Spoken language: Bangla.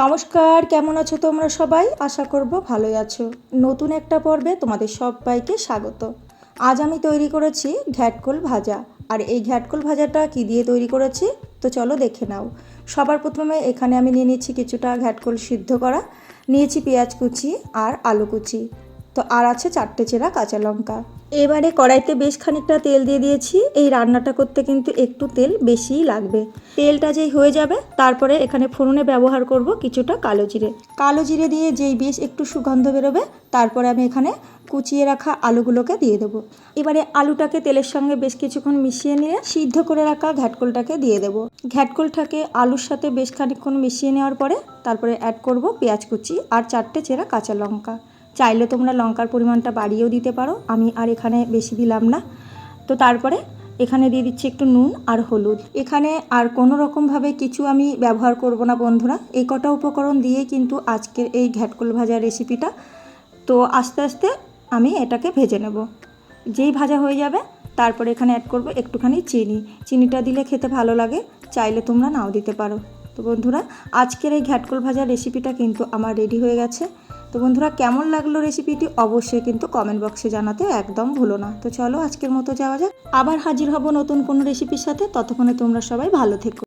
নমস্কার, কেমন আছো তোমরা সবাই? আশা করব ভালোই আছো। নতুন একটা পর্বে তোমাদের সবাইকে স্বাগত। আজ আমি তৈরি করেছি ঘ্যাটকোল ভাজা। আর এই ঘ্যাটকোল ভাজাটা কি দিয়ে তৈরি করেছি? তো চলো দেখে নাও। সবার প্রথমে এখানে আমি নিয়ে নিচ্ছি কিছুটা ঘ্যাটকোল সিদ্ধ করা। নিয়েছি পেঁয়াজ কুচি আর আলু কুচি। তো আর আছে চারটে চেরা কাঁচা লঙ্কা। এবারে কড়াইতে বেশ খানিকটা তেল দিয়ে দিয়েছি। এই রান্নাটা করতে কিন্তু একটু তেল বেশিই লাগবে। তেলটা যেই হয়ে যাবে, তারপরে এখানে ফোড়নে ব্যবহার করব কিছুটা কালো জিরে। কালো জিরে দিয়ে যেই বেশ একটু সুগন্ধ বেরোবে, তারপরে আমি এখানে কুচিয়ে রাখা আলুগুলোকে দিয়ে দেবো। এবারে আলুটাকে তেলের সঙ্গে বেশ কিছুক্ষণ মিশিয়ে নিয়ে সিদ্ধ করে রাখা ঘ্যাটকোলটাকে দিয়ে দেবো। ঘ্যাটকোলটাকে আলুর সাথে বেশ খানিকক্ষণ মিশিয়ে নেওয়ার পরে, তারপরে অ্যাড করব পেঁয়াজ কুচি আর চারটে চেরা কাঁচা লঙ্কা। চাইলে তোমরা লঙ্কার পরিমাণটা বাড়িয়েও দিতে পারো। আমি আর এখানে বেশি দিলাম না। তো তারপরে এখানে দিয়ে দিচ্ছি একটু নুন আর হলুদ। এখানে আর কোনো রকমভাবে কিছু আমি ব্যবহার করব না বন্ধুরা। এই কটা উপকরণ দিয়েই কিন্তু আজকের এই ঘ্যাটকোল ভাজা রেসিপিটা। তো আস্তে আস্তে আমি এটাকে ভেজে নেব। যেই ভাজা হয়ে যাবে, তারপরে এখানে অ্যাড করব একটুখানি চিনি। চিনিটা দিলে খেতে ভালো লাগে, চাইলে তোমরা নাও দিতে পারো। তো বন্ধুরা, আজকের এই ঘ্যাটকোল ভাজা রেসিপিটা কিন্তু আমার রেডি হয়ে গেছে। তো বন্ধুরা, কেমন লাগল রেসিপিটি অবশ্যই কিন্তু কমেন্ট বক্সে জানাতে একদম ভুলো না। তো চলো আজকের মতো যাওয়া যাক। আবার হাজির হব নতুন কোনো রেসিপির সাথে। ততক্ষণে তোমরা সবাই ভালো থেকো।